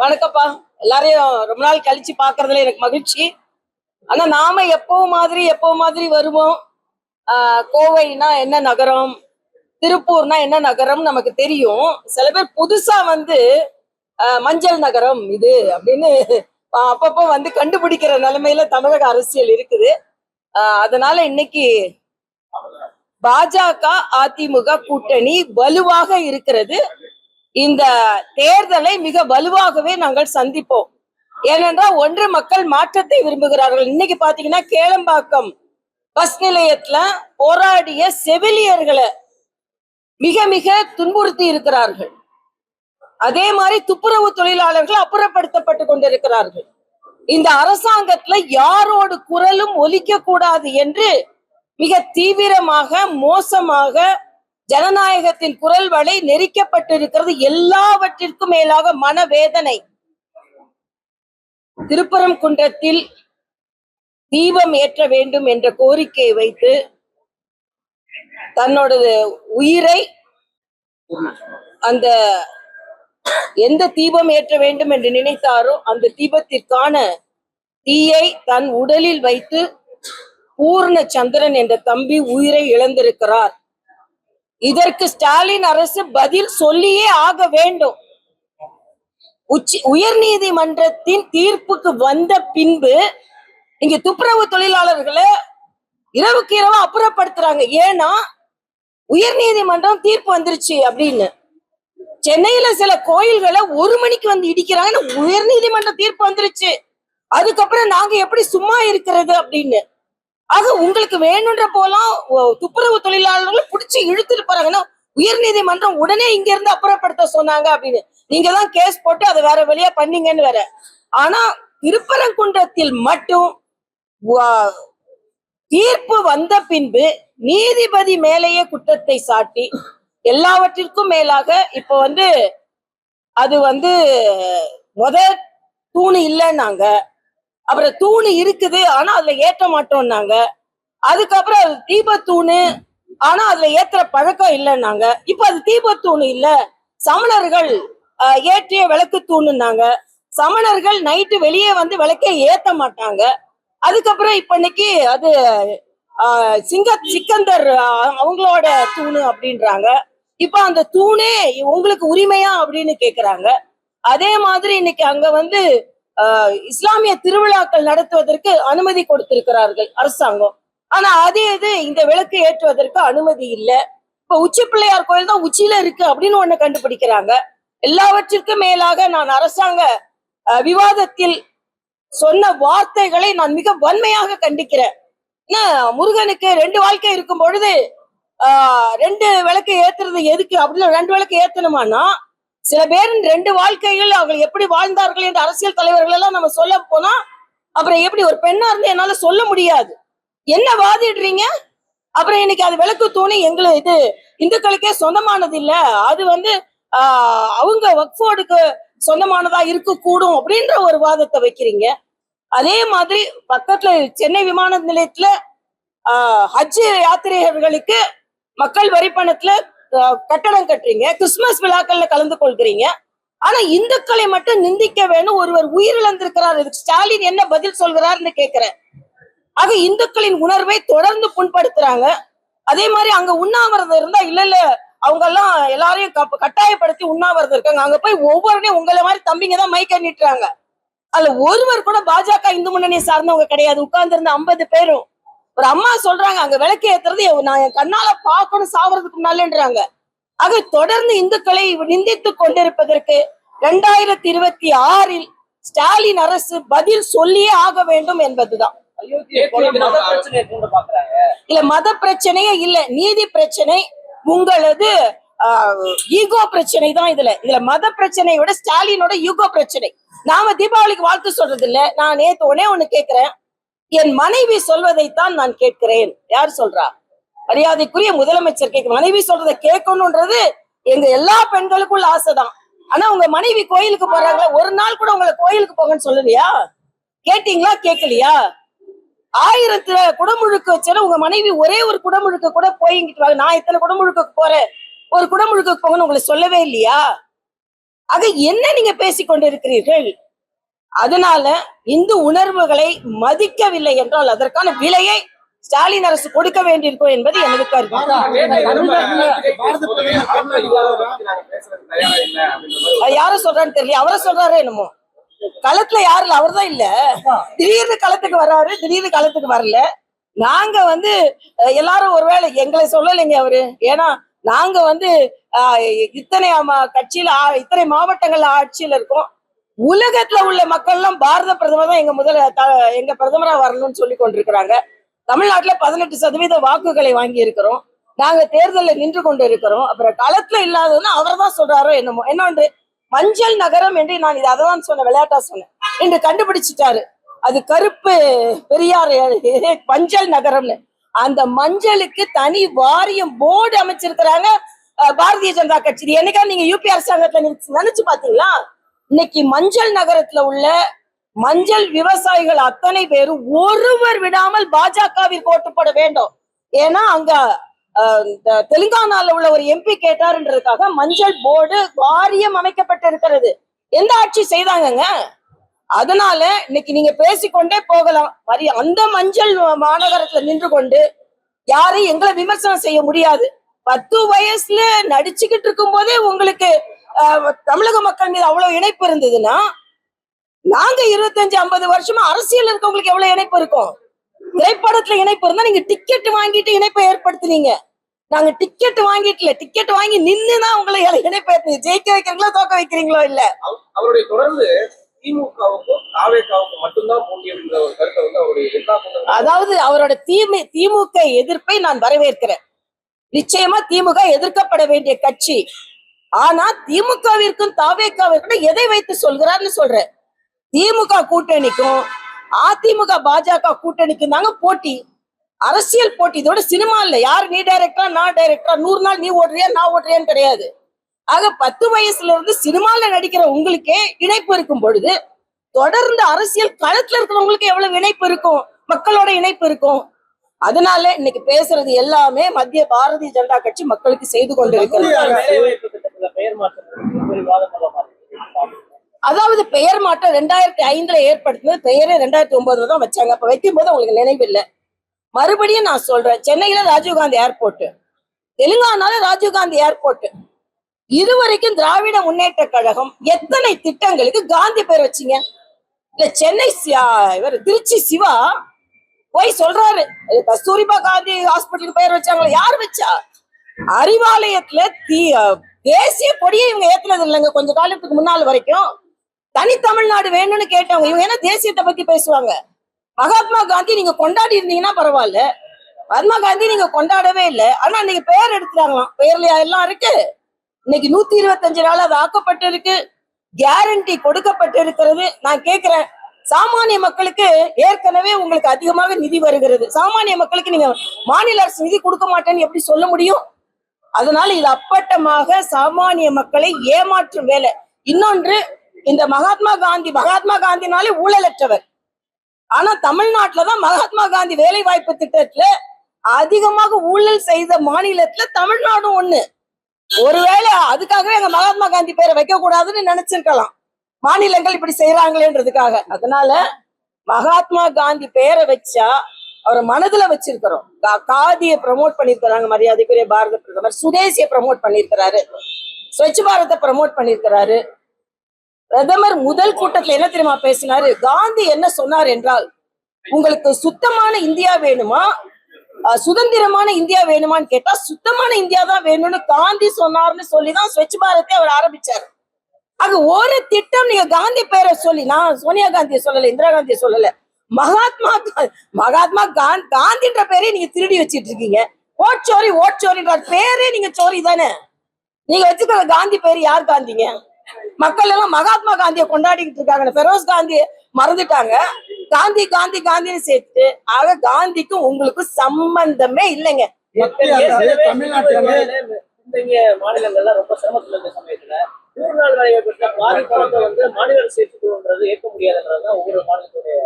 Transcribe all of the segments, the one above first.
வணக்கம்ப்பா எல்லாரையும் ரொம்ப நாள் கழிச்சு பாக்குறதுல எனக்கு மகிழ்ச்சி. ஆனா நாம எப்போ மாதிரி எப்போ மாதிரி வருவோம் ஆஹ் கோவைனா என்ன நகரம் திருப்பூர்னா என்ன நகரம் நமக்கு தெரியும். சில பேர் புதுசா வந்து மஞ்சள் நகரம் இது அப்படின்னு அப்பப்போ வந்து கண்டுபிடிக்கிற நிலைமையில தமிழக அரசியல் இருக்குது. ஆஹ் அதனால இன்னைக்கு பாஜக அதிமுக கூட்டணி வலுவாக இருக்கிறது. இந்த தேர்தலை மிக வலுவாகவே நாங்கள் சந்திப்போம். ஏனென்றால் ஒன்று மக்கள் மாற்றத்தை விரும்புகிறார்கள். இன்னைக்கு பாத்தீங்கன்னா கேளம்பாக்கம் பஸ் நிலையத்துல போராடிய செவிலியர்களை மிக மிக துன்புறுத்தி இருக்கிறார்கள். அதே மாதிரி துப்புரவு தொழிலாளர்கள் அப்புறப்படுத்தப்பட்டு கொண்டிருக்கிறார்கள். இந்த அரசாங்கத்துல யாரோடு குரலும் ஒலிக்க கூடாது என்று மிக தீவிரமாக மோசமாக ஜனநாயகத்தின் குரல் வலை நெரிக்கப்பட்டிருக்கிறது. எல்லாவற்றிற்கும் மேலாக மனவேதனை. திருப்பரங்குன்றத்தில் தீபம் ஏற்ற வேண்டும் என்ற கோரிக்கையை வைத்து தன்னோடது உயிரை அந்த எந்த தீபம் ஏற்ற வேண்டும் என்று நினைத்தாரோ அந்த தீபத்திற்கான தீயை தன் உடலில் வைத்து பூர்ண சந்திரன் என்ற தம்பி உயிரை இழந்திருக்கிறார். இதற்கு ஸ்டாலின் அரசு பதில் சொல்லியே ஆக வேண்டும். உச்சி உயர் நீதிமன்றத்தின் தீர்ப்புக்கு வந்த பின்பு இங்க துப்புரவு தொழிலாளர்களை இரவுக்கு இரவு அப்புறப்படுத்துறாங்க. ஏன்னா உயர் நீதிமன்றம் தீர்ப்பு வந்துருச்சு அப்படின்னு. சென்னையில சில கோயில்களை ஒரு மணிக்கு வந்து இடிக்கிறாங்க உயர் நீதிமன்ற தீர்ப்பு வந்துருச்சு. அதுக்கப்புறம் நாங்க எப்படி சும்மா இருக்கிறது அப்படின்னு. ஆக உங்களுக்கு வேணுன்ற போலாம் துப்புரவு தொழிலாளர்களை பிடிச்சி இழுத்துட்டு போறாங்கன்னா உயர் நீதிமன்றம் உடனே இங்க இருந்து அப்புறப்படுத்த சொன்னாங்க அப்படின்னு. நீங்க தான் கேஸ் போட்டு அதை வேற வழியா பண்ணீங்கன்னு வேற. ஆனா திருப்பரங்குன்றத்தில் மட்டும் வா- தீர்ப்பு வந்த பின்பு நீதிபதி மேலேயே குற்றத்தை சாட்டி எல்லாவற்றிற்கும் மேலாக இப்ப வந்து அது வந்து முத தூணு இல்லைன்னாங்க. அப்புறம் தூணு இருக்குது ஆனா அதுல ஏற்ற மாட்டோம்னாங்க. அதுக்கப்புறம் அது தீபத்தூணு ஆனா அதுல ஏத்துற பழக்கம் இல்லைன்னாங்க. இப்ப அது தீபத்தூணு இல்ல சமணர்கள் ஏற்றிய விளக்கு தூணுன்னாங்க. சமணர்கள் நைட்டு வெளியே வந்து விளக்கே ஏத்த மாட்டாங்க. அதுக்கப்புறம் இப்ப இன்னைக்கு அது சிங்க சிக்கந்தர் அவங்களோட தூணு அப்படின்றாங்க. இப்ப அந்த தூணே உங்களுக்கு உரிமையா அப்படின்னு கேக்குறாங்க. அதே மாதிரி இன்னைக்கு அங்க வந்து இஸ்லாமிய திருவிழாக்கள் நடத்துவதற்கு அனுமதி கொடுத்திருக்கிறார்கள் அரசாங்கம். ஆனா அதே இது இந்த விளக்கு ஏற்றுவதற்கு அனுமதி இல்லை. இப்ப உச்சி பிள்ளையார் கோயில் தான் உச்சியில இருக்கு அப்படின்னு ஒண்ணு கண்டுபிடிக்கிறாங்க. எல்லாவற்றிற்கும் மேலாக நான் அரசாங்க விவாதத்தில் சொன்ன வார்த்தைகளை நான் மிக வன்மையாக கண்டிக்கிறேன். என்ன முருகனுக்கு ரெண்டு வாழ்க்கை இருக்கும் பொழுது ஆஹ், ரெண்டு விளக்கு ஏத்துறது எதுக்கு? அப்படின்னு ரெண்டு விளக்கு ஏத்தணுமானா சில பேர் ரெண்டு வாழ்க்கைகள் அவங்க எப்படி வாழ்ந்தார்கள் என்று அரசியல் தலைவர்கள் எல்லாம் நம்ம சொல்ல போனா அப்புறம் எப்படி ஒரு பெண்ணா இருந்து என்னால சொல்ல முடியாது. என்ன வாதிடுறீங்க? அப்புறம் இன்னைக்கு அது விளக்கு தூணி எங்களை இது இந்துக்களுக்கே சொந்தமானது இல்ல. அது வந்து ஆஹ் அவங்க ஒக்ஃபோர்டுக்கு சொந்தமானதா இருக்க கூடும் அப்படின்ற ஒரு வாதத்தை வைக்கிறீங்க. அதே மாதிரி பக்கத்துல சென்னை விமான நிலையத்துல ஆஹ் ஹஜ் யாத்திரிகர்களுக்கு மக்கள் வரி பணத்துல கட்டணம் கட்டுறீங்க. கிறிஸ்துமஸ் விழாக்கள்ல கலந்து கொள்கிறீங்க. ஆனா இந்துக்களை மட்டும் நிந்திக்க வேணும். ஒருவர் உயிரிழந்திருக்கிறார். இதுக்கு ஸ்டாலின் என்ன பதில் சொல்கிறார்னு கேட்கிறேன் ஆக இந்துக்களின் உணர்வை தொடர்ந்து புண்படுத்துறாங்க. அதே மாதிரி அங்க உண்ணாவிரதம் இருந்தா இல்ல இல்ல அவங்க எல்லாம் எல்லாரையும் கட்டாயப்படுத்தி உண்ணாவிரதம் இருக்காங்க. அங்க போய் ஒவ்வொருனையும் உங்களை மாதிரி தம்பிங்க தான் மைக்க நீட்டுறாங்க அதுல ஒருவர் கூட பாஜக இந்து முன்னணியை சார்ந்தவங்க கிடையாது. உட்கார்ந்து இருந்த ஐம்பது பேரும். ஒரு அம்மா சொல்றாங்க அங்க விளக்கு ஏத்துறது நான் என் கண்ணால பார்க்கணும் சாவறதுக்கு முன்னாலேன்றாங்க. ஆக தொடர்ந்து இந்துக்களை நிந்தித்துக் கொண்டிருப்பதற்கு ரெண்டாயிரத்தி இருபத்தி ஆறில் ஸ்டாலின் அரசு பதில் சொல்லியே ஆக வேண்டும் என்பதுதான். இல்ல மத பிரச்சனையே இல்ல நீதி பிரச்சனை உங்களது ஈகோ பிரச்சனை தான் இதுல. இதுல மத பிரச்சனையை விட ஸ்டாலினோட ஈகோ பிரச்சனை. நாம தீபாவளிக்கு வாழ்த்து சொல்றது இல்ல நான் நேத்து ஒன்னே ஒண்ணு கேக்குறேன். என் மனைவி சொல்வதைத்தான் நான் கேட்கிறேன். யார் சொல்றா? மரியாதைக்குரிய முதலமைச்சர் கேட்க மனைவி சொல்றதை கேட்கணும்ன்றது எங்க எல்லா பெண்களுக்குள்ள ஆசைதான். ஆனா உங்க மனைவி கோயிலுக்கு போறாங்களா ஒரு நாள் கூட உங்களை கோயிலுக்கு போங்கன்னு சொல்லலையா? கேட்டீங்களா கேட்கலையா? ஆயிரத்துல குடமுழுக்கு வச்சாலும் உங்க மனைவி ஒரே ஒரு குடமுழுக்கு கூட போயிங்கிட்டு வாங்க. நான் இத்தனை குடமுழுக்கு போறேன்? ஒரு குடமுழுக்கு போங்கன்னு உங்களை சொல்லவே இல்லையா? ஆக என்ன நீங்க பேசிக்கொண்டிருக்கிறீர்கள்? அதனால இந்து உணர்வுகளை மதிக்கவில்லை என்றால் அதற்கான விலையை ஸ்டாலின் அரசு கொடுக்க வேண்டியிருக்கும் என்பது எனது கருத்து. யார சொல்றான்னு தெரியல. அவரை சொல்றாரு என்னமோ? களத்துல யாரு இல்ல? அவர்தான் இல்ல. திடீர்னு களத்துக்கு வர்றாரு திடீர்னு களத்துக்கு வரல. நாங்க வந்து எல்லாரும் ஒருவேளை எங்களை சொல்லலைங்க அவரு. ஏன்னா நாங்க வந்து ஆஹ், இத்தனை கட்சியில இத்தனை மாவட்டங்கள்ல ஆட்சியில இருக்கோம். உலகத்துல உள்ள மக்கள் எல்லாம் பாரத பிரதமர் தான் எங்க முதல த- எங்க பிரதமரா வரணும்னு சொல்லி கொண்டிருக்கிறாங்க. தமிழ்நாட்டுல பதினெட்டு சதவீத வாக்குகளை வாங்கி இருக்கிறோம் நாங்க தேர்தலில் நின்று கொண்டு இருக்கிறோம் அப்புறம் களத்துல இல்லாததுன்னு அவர் தான் சொல்றாரோ என்னமோ. என்னொன்று மஞ்சள் நகரம் என்று நான் இது அதான் சொன்ன விளையாட்டா சொன்னேன். என்று கண்டுபிடிச்சிட்டாரு. அது கருப்பு பெரியார் மஞ்சள் நகரம்னு. அந்த மஞ்சளுக்கு தனி வாரியம் போர்டு அமைச்சிருக்கிறாங்க பாரதிய ஜனதா கட்சி. என்னைக்கா நீங்க யூபி அரசாங்கத்துல நினைச்சு- நினைச்சு பாத்தீங்களா இன்னைக்கு மஞ்சள் நகரத்துல உள்ள மஞ்சள் விவசாயிகள் அத்தனை பேரும் ஒருவர் விடாமல் பாஜகவிற்கு ஓட்டு போட வேண்டும். ஏன்னா அங்க தெலுங்கானால உள்ள ஒரு எம்பி கேட்டாருன்றதுக்காக மஞ்சள் போர்டு வாரியம் அமைக்கப்பட்டிருக்கிறது. எந்த ஆட்சி செய்தாங்கங்க? அதனால இன்னைக்கு நீங்க பேசிக்கொண்டே போகலாம். மரி அந்த மஞ்சள் மாநகரத்துல நின்று கொண்டு யாரையும் எங்களை விமர்சனம் செய்ய முடியாது. பத்து வயசுல நடிச்சுக்கிட்டு இருக்கும் போதே உங்களுக்கு தமிழக மக்கள் மீது அவ்வளவு இணைப்பு இருந்ததுன்னா நாங்க இருபத்தஞ்சு ஐம்பது வருஷமா அரசியல் இருக்கவங்களுக்கு எவ்வளவு இணைப்பு இருக்கும்? திரைப்படத்துல இணைப்பு இருந்தா நீங்க டிக்கெட் வாங்கிட்டு இணைப்பை ஏற்படுத்துனீங்க. நாங்க டிக்கெட் வாங்கிட்டுல டிக்கெட் வாங்கி நின்னுதான் உங்களை இணைப்பை ஜெயிக்க வைக்கிறீங்களோ தோக்க வைக்கிறீங்களோ இல்ல. அவருடைய தொடர்ந்து அதாவது அவரோட தீமை திமுக எதிர்ப்பை நான் வரவேற்கிறேன். நிச்சயமா திமுக எதிர்க்கப்பட வேண்டிய கட்சி ஆனா திமுகவிற்கும் தாவேக்காவிற்கும் எதை வைத்து சொல்கிறார்னு சொல்றேன். திமுக கூட்டணிக்கும் அதிமுக பாஜக கூட்டணிக்கும் தாங்க போட்டி. அரசியல் போட்டி. இதோட சினிமா இல்ல. யார் நீ டைரக்டரா நான் டைரக்டரா நூறு நாள் நீ ஓடுறியா நான் ஓடுறியான்னு கிடையாது. ஆக பத்து வயசுல இருந்து சினிமால நடிக்கிற உங்களுக்கே இணைப்பு இருக்கும் பொழுது தொடர்ந்து அரசியல் களத்துல இருக்கிறவங்களுக்கு எவ்வளவு இணைப்பு இருக்கும்? மக்களோட இணைப்பு இருக்கும். அதனால இன்னைக்கு பேசுறது எல்லாமே மத்திய பாரதிய ஜனதா கட்சி மக்களுக்கு செய்து கொண்டிருக்கிறது. பெயர் மாற்றம் அதாவது பெயர் மாற்றம் ரெண்டாயிரத்தி ஐந்துல ஏற்படுத்தினது பெயரே ரெண்டாயிரத்தி ஒன்பதுல தான் வச்சாங்க. அப்ப வைக்கும் போது அவங்களுக்கு நினைவில்லை மறுபடியும் நான் சொல்றேன் சென்னையில ராஜீவ்காந்தி ஏர்போர்ட் தெலுங்கானால ராஜீவ்காந்தி ஏர்போர்ட். இதுவரைக்கும் திராவிட முன்னேற்ற கழகம் எத்தனை திட்டங்களுக்கு காந்தி பேர் வச்சீங்க? இல்ல சென்னை இவர் திருச்சி சிவா போய் சொல்றாரு. கஸ்தூரிபா காந்தி ஹாஸ்பிட்டலுக்கு பேர் வச்சாங்களா யார் வச்சா? அறிவாலயத்துல தீ தேசிய கொடியை இவங்க ஏத்துனது இல்லைங்க. கொஞ்ச காலத்துக்கு முன்னால் வரைக்கும் தனி தமிழ்நாடு வேணும்னு கேட்டவங்க இவங்க என்ன தேசியத்தை பத்தி பேசுவாங்க? மகாத்மா காந்தி நீங்க கொண்டாடி இருந்தீங்கன்னா பரவாயில்ல. மகாத்மா காந்தி நீங்க கொண்டாடவே இல்லை. ஆனா நீங்க பெயர் எடுத்துட்டாங்களாம். பெயர்ல எல்லாம் இருக்கு. இன்னைக்கு நூத்தி இருபத்தஞ்சு நாள் அது ஆக்கப்பட்டு இருக்கு கேரண்டி கொடுக்கப்பட்டு இருக்கிறது நான் கேக்குறேன். சாமானிய மக்களுக்கு ஏற்கனவே உங்களுக்கு அதிகமாக நிதி வருகிறது. சாமானிய மக்களுக்கு நீங்க மாநில அரசு நிதி கொடுக்க மாட்டேன்னு எப்படி சொல்ல முடியும்? அதனால இது அப்பட்டமாக சாமானிய மக்களை ஏமாற்றும் வேலை. இன்னொன்று இந்த மகாத்மா காந்தி மகாத்மா காந்தினாலே ஊழலற்றவர். ஆனா தமிழ்நாட்டுலதான் மகாத்மா காந்தி வேலை வாய்ப்பு திட்டத்துல அதிகமாக ஊழல் செய்த மாநிலத்துல தமிழ்நாடும் ஒண்ணு. ஒருவேளை அதுக்காகவே எங்க மகாத்மா காந்தி பேரை வைக்க கூடாதுன்னு நினைச்சிருக்கலாம். மாநிலங்கள் இப்படி செய்யறாங்களேன்றதுக்காக அதனால மகாத்மா காந்தி பேரை வச்சா அவரை மனதுல வச்சிருக்கிறோம். காதியை ப்ரமோட் பண்ணியிருக்கிறாங்க மரியாதைக்குரிய பாரத பிரதமர். சுதேசியை ப்ரமோட் பண்ணிருக்கிறாரு. ஸ்வச் பாரத ப்ரமோட் பண்ணிருக்கிறாரு. பிரதமர் முதல் கூட்டத்துல என்ன தெரியுமா பேசினாரு? காந்தி என்ன சொன்னார் என்றால் உங்களுக்கு சுத்தமான இந்தியா வேணுமா? சுதந்திரமான இந்தியா வேணுமான்னு கேட்டா சுத்தமான இந்தியா தான் வேணும்னு காந்தி சொன்னார்னு சொல்லிதான் ஸ்வச் பாரத்தை அவர் ஆரம்பிச்சார். அது ஒரு திட்டம். நீங்க காந்தி பேரை சொல்லி நான் சோனியா காந்தியை சொல்லல இந்திரா காந்தியை சொல்லல. மகாத்மா மகாத்மா காந்தி காந்தின்ற பேரே நீங்க திருடி வச்சிட்டு இருக்கீங்க ஓட்சோரி ஓட்சோரின்ற பேரே நீங்க சோரி தானே? நீங்க வச்சுக்கிற காந்தி பேர் யார் காந்திங்க? மக்கள் எல்லாம் மகாத்மா காந்தியை கொண்டாடிக்கிட்டு இருக்காங்க ஃபெரோஸ் காந்தியை மறந்துட்டாங்க. காந்தி காந்தி காந்தின்னு சேர்த்து ஆக காந்திக்கும் உங்களுக்கும் சம்பந்தமே இல்லைங்க. மத்திய அரசு தமிழ்நாட்டிலே பின்தங்கிய மாநிலங்கள்ல ரொம்ப சிரமத்துல இருந்த சமயத்துல நூறு நாள் வேலையை பெற்ற பாதி பணத்தை வந்து மாநில ஏற்றுக்கொள்றது ஏற்க முடியாதுன்றது தான் ஒவ்வொரு மாநிலத்துடைய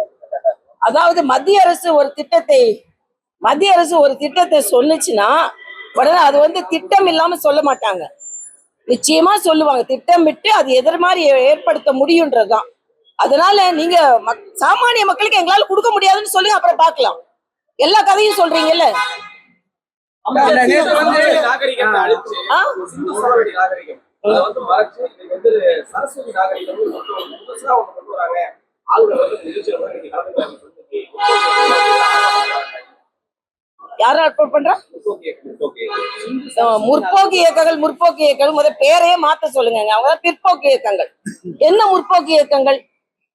அதாவது மத்திய அரசு ஒரு திட்டத்தை மத்திய அரசு ஒரு திட்டத்தை சொன்னுச்சுன்னா உடனே அது வந்து திட்டம் இல்லாம சொல்ல மாட்டாங்க. நிச்சயமா சொல்லுவாங்க. திட்டமிட்டு அது எதிர் மாதிரி ஏற்படுத்த முடியுன்றதுதான். அதனால நீங்க சாமானிய மக்களுக்கு எங்களால கொடுக்க முடியாதுன்னு சொல்லுங்க அப்புறம் பார்க்கலாம். எல்லா கதையும் சொல்றீங்கல்ல? சரஸ்வதி நாகரிகம் யாரும் அர்ப்பணம் பண்றா? முற்போக்கு இயக்கங்கள் முற்போக்கு இயக்கங்கள். முத பேரையே மாத்த சொல்லுங்க அவங்க பிற்போக்கு இயக்கங்கள். என்ன முற்போக்கு இயக்கங்கள்?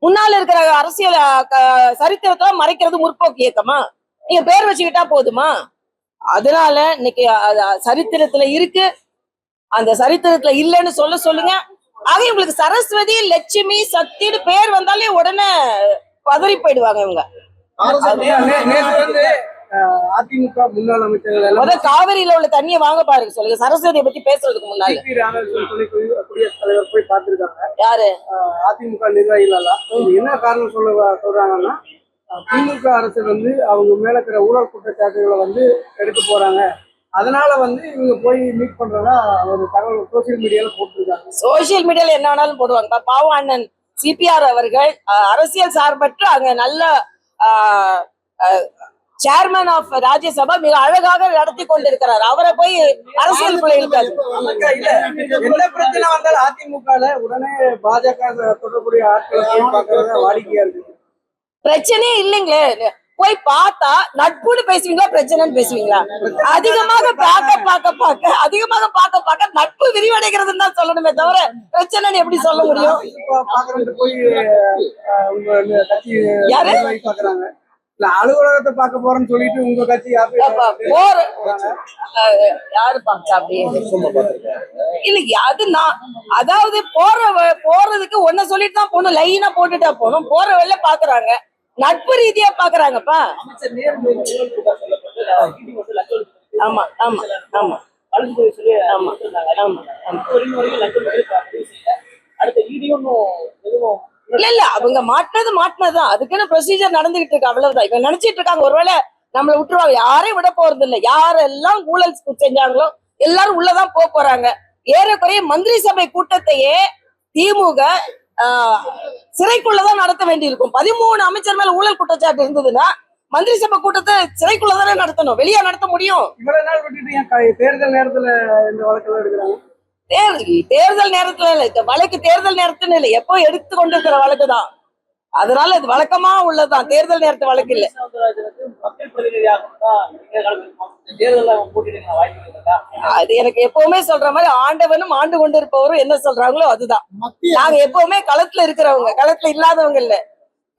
முன்னால இருக்கிற அரசியல் சரித்திரத்துல மறைக்கிறது முற்போக்கு இயக்கமா? நீங்க பேர் வச்சுக்கிட்டா போதுமா? அதனால இன்னைக்கு சரித்திரத்துல இருக்கு. அந்த சரித்திரத்துல இல்லைன்னு சொல்ல சொல்லுங்க. ஆக இவங்களுக்கு சரஸ்வதி லட்சுமி சக்தின்னு பேர் வந்தாலே உடனே பதறி போயிடுவாங்க இவங்க. அதிமுக முன்னாள் அமைச்சர்கள் காவிரியில உள்ள தண்ணியை வாங்க பாருங்க சொல்லுங்க. சரஸ்வதியை பத்தி பேசுறதுக்கு குடி- குடியரசுத் தலைவர் போய் பார்த்திருக்காங்க. யாரு? அதிமுக நிர்வாகிகள் என்ன காரணம் சொல்ல சொல்றாங்கன்னா திமுக அரசு வந்து அவங்க மேல இருக்கிற ஊழல் குற்றச்சாட்டுகளை வந்து எடுக்க போறாங்க. அதனால வந்து இவங்க போய் மீட் பண்றதா ஒரு தகவல் சோசியல் மீடியால போட்டிருக்காங்க. சோசியல் மீடியால என்ன வேணாலும் போடுவாங்க. பாவம் அண்ணன் சிபிஆர் அவர்கள் அரசியல் சார்பற்று அங்க நல்ல சேர்மன் ஆஃப் ராஜ்யசபா மிக அழகாக நடத்தி கொண்டிருக்கிறார். அவரை போய் அக்கா, இல்ல எந்த பிரச்சனை வந்தாலும் அதிமுகல உடனே பாஜக தொடர்புடைய ஆட்களை வாடிக்கையா இருக்கு. பிரச்சனையே இல்லைங்களே. போய் பார்த்தா நட்புன்னு பேசுவீங்களா பிரச்சனைன்னு பேசுவீங்களா? அதிகமாக பார்க்க பார்க்க பார்க்க அதிகமாக பார்க்க பார்க்க நட்பு விரிவடைகிறதுன்னு தான் சொல்லணுமே தவிர பிரச்சனைன்னு எப்படி சொல்ல முடியும்? யாரு? அலுவலகத்தை பார்க்க போறேன்னு சொல்லிட்டு உங்க கட்சி யாரு பார்த்தா அப்படியே இல்ல அது நான் அதாவது போற போறதுக்கு ஒன்ன சொல்லிட்டு தான் போகணும் லைனா போட்டுட்டா போகணும் போற வழியில பாக்குறாங்க நட்பு ரீதியா பாக்குறாங்கப்பா. ஆமா ஆமா ஆமா ஆமா. ஆமா. ஆமா இல்ல இல்ல அவங்க மாட்டினது மாட்டினதுதான். அதுக்குன்னு ப்ரொசீஜர் நடந்துகிட்டு இருக்கு அவ்வளவுதான். இவங்க நினைச்சிட்டு இருக்காங்க ஒருவேளை நம்மள விட்டுருவாங்க. யாரையும் விட போறது இல்ல. யாரெல்லாம் ஊழல் செஞ்சாங்களோ எல்லாரும் உள்ளதான் போக போறாங்க. ஏறக்குறைய மந்திரி சபை கூட்டத்தையே திமுக சிறைக்குள்ளதான் நடத்த வேண்டியிருக்கும். பதிமூணு அமைச்சர் மேல ஊழல் குற்றச்சாட்டு இருந்ததுன்னா மந்திரி சபை கூட்டத்தை சிறைக்குள்ளதானே நடத்தணும். வெளியே நடத்த முடியும். இவ்வளவு நாள் விட்டுட்டு தேர்தல் நேரத்துல இந்த வழக்கெல்லாம் எடுக்கிறாங்க? தேர்தல் தேர்தல் நேரத்துல இல்ல வழக்கு தேர்தல் நேரத்துன்னு இல்லை. எப்போ எடுத்து கொண்டிருக்கிற வழக்கு தான் அதனால இது வழக்கமா உள்ளதுதான். தேர்தல் நேரத்து வழக்கு இல்ல. அது எனக்கு எப்பவுமே சொல்ற மாதிரி ஆண்டவனும் ஆண்டு கொண்டு இருப்பவரும் என்ன சொல்றாங்களோ அதுதான். நாங்க எப்பவுமே களத்துல இருக்கிறவங்க களத்துல இல்லாதவங்க இல்ல.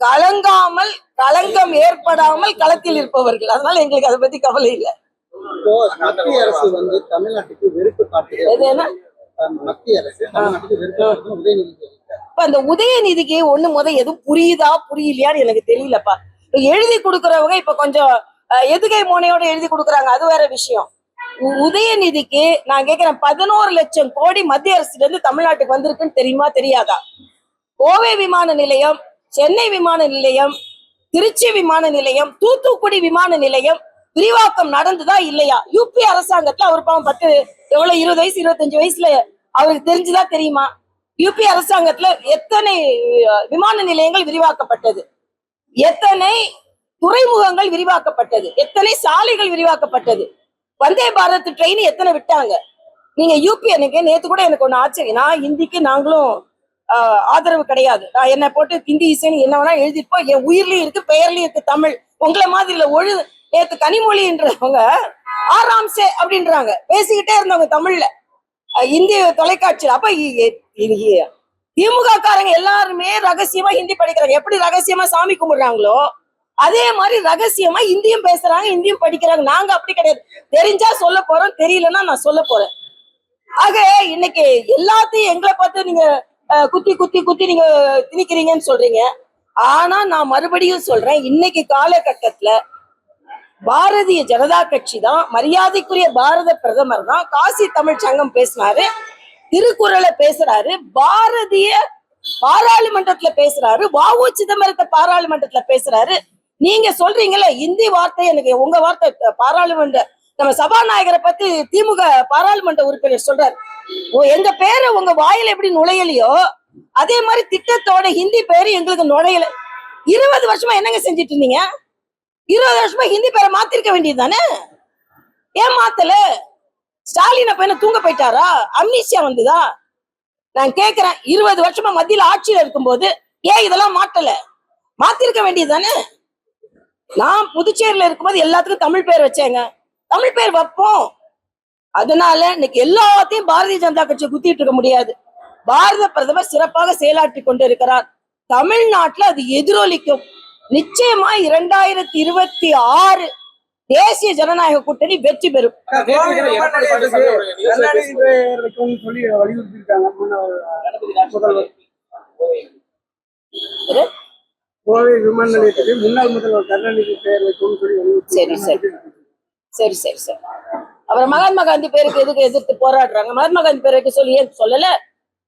கலங்காமல் களங்கம் ஏற்படாமல் களத்தில் இருப்பவர்கள். அதனால எங்களுக்கு அதை பத்தி கவலை இல்ல. மத்திய அரசு வந்து தமிழ்நாட்டுக்கு வெறுப்பு காட்டுது. மத்திய அரசு தமிழ்நாட்டுக்கு வெறுப்பு காட்டுது உதயநிதி சொல்லியிருக்காரு. இப்ப அந்த உதயநிதிக்கு ஒண்ணு முத எதுவும் புரியுதா புரியலையான்னு எனக்கு தெரியலப்பா. எழுதி கொடுக்கறவங்க இப்ப கொஞ்சம் எதுகை மோனையோட எழுதி கொடுக்கறாங்க. அது வேற விஷயம். உ- உதயநிதிக்கு நான் கேக்குறேன் பதினோரு லட்சம் கோடி மத்திய அரசுல இருந்து தமிழ்நாட்டுக்கு வந்திருக்குன்னு தெரியுமா தெரியாதா? கோவை விமான நிலையம் சென்னை விமான நிலையம் திருச்சி விமான நிலையம் தூத்துக்குடி விமான நிலையம் விரிவாக்கம் நடந்துதா இல்லையா? யூபி அரசாங்கத்துல அவர் பாவம் பத்து எவ்வளவு இருபது வயசு இருபத்தஞ்சு வயசுல அவருக்கு தெரிஞ்சுதா தெரியுமா? யூபி அரசாங்கத்துல எத்தனை விமான நிலையங்கள் விரிவாக்கப்பட்டது? எத்தனை துறைமுகங்கள் விரிவாக்கப்பட்டது? எத்தனை சாலைகள் விரிவாக்கப்பட்டது? வந்தே பாரத் ட்ரெயின் எத்தனை விட்டாங்க? நீங்க யூபி எனக்கு நேத்து கூட எனக்கு ஒண்ணு ஆச்சரியம். நான் ஹிந்திக்கு நாங்களும் ஆதரவு கிடையாது. நான் என்ன போட்டு ஹிந்தி இசைன்னு என்ன வேணா எழுதிருப்போம் என் உயிர்லயும் இருக்கு பெயர்லயும் இருக்கு தமிழ். உங்களை மாதிரி இல்ல ஒழு நேத்து கனிமொழின்றவங்க ஆராம்சே அப்படின்றாங்க. பேசிக்கிட்டே இருந்தவங்க தமிழ்ல. இந்திய தொலைக்காட்சியில். அப்ப இ- இ- திமுக காரங்க எல்லாருமே ரகசியமா ஹிந்தி படிக்கிறாங்க. எப்படி ரகசியமா சாமி கும்பிடுறாங்களோ அதே மாதிரி ரகசியமா இந்தியும் பேசுறாங்க இந்தியும் படிக்கிறாங்க. நாங்க அப்படி கிடையாது. தெரிஞ்சா சொல்ல போறோம் தெரியலன்னா நான் சொல்ல போறேன். ஆக இன்னைக்கு எல்லாத்தையும் எங்களை பார்த்து நீங்க குத்தி குத்தி குத்தி நீங்க திணிக்கிறீங்கன்னு சொல்றீங்க. ஆனா நான் மறுபடியும் சொல்றேன் இன்னைக்கு காலகட்டத்துல பாரதிய ஜனதா கட்சி தான் மரியாதைக்குரிய பாரத பிரதமர் தான் காசி தமிழ் சங்கம் பேசினாரு. திருக்குறளை பேசுறாரு. பாரதிய பாராளுமன்றத்துல பேசுறாரு. வாவு சிதம்பரத்தை பாராளுமன்றத்துல பேசுறாரு. நீங்க சொல்றீங்கல்ல இந்தி வார்த்தை எனக்கு உங்க வார்த்தை பாராளுமன்ற நம்ம சபாநாயகரை பத்தி திமுக பாராளுமன்ற உறுப்பினர் சொல்றாரு. ஓ எங்க பேரை உங்க வாயில எப்படி நுழையலையோ அதே மாதிரி திட்டத்தோட ஹிந்தி பேரு எங்களுக்கு நுழையல. இருபது வருஷமா என்னங்க செஞ்சுட்டு இருந்தீங்க? இருபது வருஷமா ஹிந்தி பேரை மாத்திருக்க வேண்டியது தானே ஏன் மாத்தல? ஸ்டாலின் அப்ப என்ன தூங்க போயிட்டாரா? அம்னிசியா வந்துதா? நான் கேக்குறேன் இருபது வருஷமா மத்தியில ஆட்சியில இருக்கும்போது ஏன் இதெல்லாம் மாட்டல? மாத்திருக்க வேண்டியது தானே நான் புதுச்சேரியில இருக்கும்போது எல்லாத்துக்கும் தமிழ் பேர் வச்சேங்க. தமிழ் பேர் வைப்போம். அதனால இன்னைக்கு எல்லாத்தையும் பாரதிய ஜனதா கட்சி குத்திட்டு இருக்க முடியாது. பாரத பிரதமர் சிறப்பாக செயலாற்றி கொண்டு இருக்கிறார் தமிழ்நாட்டுல அது எதிரொலிக்கும். நிச்சயமா இரண்டாயிரத்தி இருபத்தி ஆறு தேசிய ஜனநாயக கூட்டணி வெற்றி பெறும். கோவை விமான நிலையத்துக்கு முன்னாள் முதல்வர். கருணாநிதி பெயர் வைக்கணும்னு சொல்லி சரி, சரி. சரி சரி சரி. அப்புறம் மகாத்மா காந்தி பேருக்கு எதுக்கு எதிர்த்து போராடுறாங்க? மகாத்மா காந்தி பேர் வைக்க சொல்லி ஏன் சொல்லல?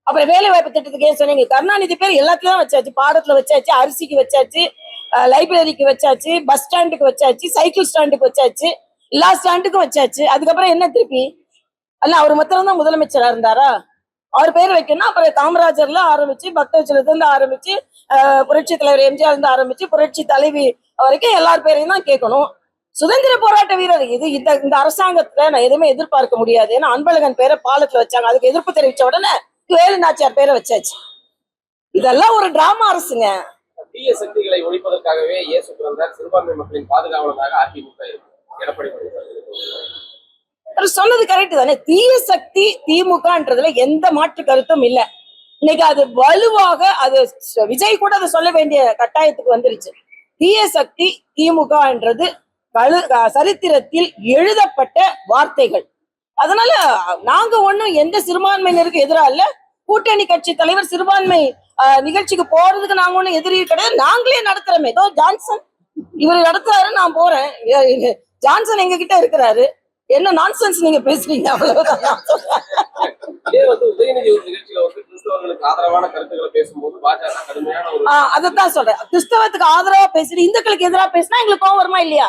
அப்புறம் வேலை வாய்ப்பு திட்டத்துக்கு ஏன் சொன்னீங்க? கருணாநிதி பேர் எல்லாத்துலயும் வச்சாச்சு. பாடத்துல வச்சாச்சு அரிசிக்கு வச்சாச்சு லைப்ரரிக்கு வச்சாச்சு பஸ் ஸ்டாண்டுக்கு வச்சாச்சு சைக்கிள் ஸ்டாண்டுக்கு வச்சாச்சு எல்லா ஸ்டாண்டுக்கும் வச்சாச்சு. அதுக்கப்புறம் என்ன திருப்பி? அல்ல அவர் மாத்திரம் தான் முதலமைச்சரா இருந்தாரா? அவர் பேர் வைக்கணும் அப்புறம் காமராஜர்ல ஆரம்பிச்சு பக்தவச்சலத்துல இருந்து ஆரம்பிச்சு புரட்சி தலைவர் எம்ஜிஆர் இருந்து ஆரம்பிச்சு புரட்சி தலைவி வரைக்கும் எல்லார் பேரையும் தான் கேட்கணும். சுதந்திர போராட்ட வீரர் இது இந்த இந்த அரசாங்கத்துல நான் எதுவுமே எதிர்பார்க்க முடியாது. ஏன்னா அன்பழகன் பேரை பாலத்துல வச்சாங்க. அதுக்கு எதிர்ப்பு தெரிவிச்ச உடனே வேலு நாச்சியார் பேரை வச்சாச்சு. இதெல்லாம் ஒரு டிராமா அரசுங்க. தீய சக்திகளை ஒழிப்பதற்காகவே இயேசு பிறந்தார். சிறுபான்மை மக்களின் பாதுகாவலராக அதிமுக எடப்பாடி அவர் சொன்னது கரெக்ட் தானே? தீய சக்தி திமுகன்றதுல எந்த மாற்று கருத்தும் இல்ல. இன்னைக்கு அது வலுவாக அது விஜய் கூட அதை சொல்ல வேண்டிய கட்டாயத்துக்கு வந்துருச்சு. தீய சக்தி திமுகன்றது கழு சரித்திரத்தில் எழுதப்பட்ட வார்த்தைகள். அதனால நாங்க ஒண்ணும் எந்த சிறுபான்மையினருக்கு எதிராக இல்ல. கூட்டணி கட்சி தலைவர் சிறுபான்மை நிகழ்ச்சிக்கு போறதுக்கு நாங்க ஒண்ணும் எதிரி கிடையாது. நாங்களே நடத்துறோமே. ஏதோ ஜான்சன். இவர் நடத்துறாரு நான் போறேன். ஜான்சன் எங்க கிட்ட இருக்கிறாரு. என்ன நான்சென்ஸ் நீங்க பேசுறீங்க? அவ்வளவுதான். அதைத்தான் சொல்றேன். கிறிஸ்தவத்துக்கு ஆதரவா பேசுறேன் இந்துக்களுக்கு எதிரா பேசினா எங்களுக்கு கோவம் வருமா இல்லையா?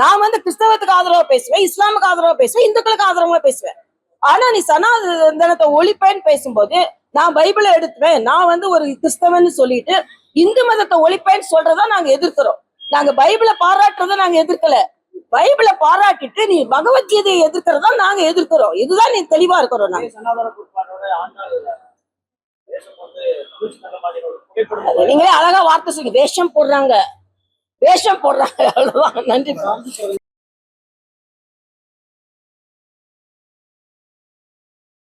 நான் வந்து கிறிஸ்தவத்துக்கு ஆதரவா பேசுவேன். இஸ்லாமுக்கு ஆதரவா பேசுவேன். இந்துக்களுக்கு ஆதரவா பேசுவேன். ஆனா நீ சனாதனத்தை ஒழிப்பேன்னு பேசும்போது நான் பைபிளை எடுத்துவேன். நான் வந்து ஒரு கிறிஸ்தவன் சொல்லிட்டு இந்து மதத்தை ஒழிப்பேன்னு சொல்றதா நாங்க எதிர்க்கிறோம். நாங்க பைபிளை பாராட்டுறத நாங்க எதிர்க்கல. பைபிளை பாராட்டிட்டு நீ பகவத்கீதையை எதிர்க்கிறதா நாங்க எதிர்க்கிறோம். இதுதான் நீ தெளிவா இருக்கிறோம் நாங்க. நீங்களே அழகா வார்த்தை சொல்லி வேஷம் போடுறாங்க. வேஷம் போடுறாங்க. அவ்வளவுதான். நன்றி.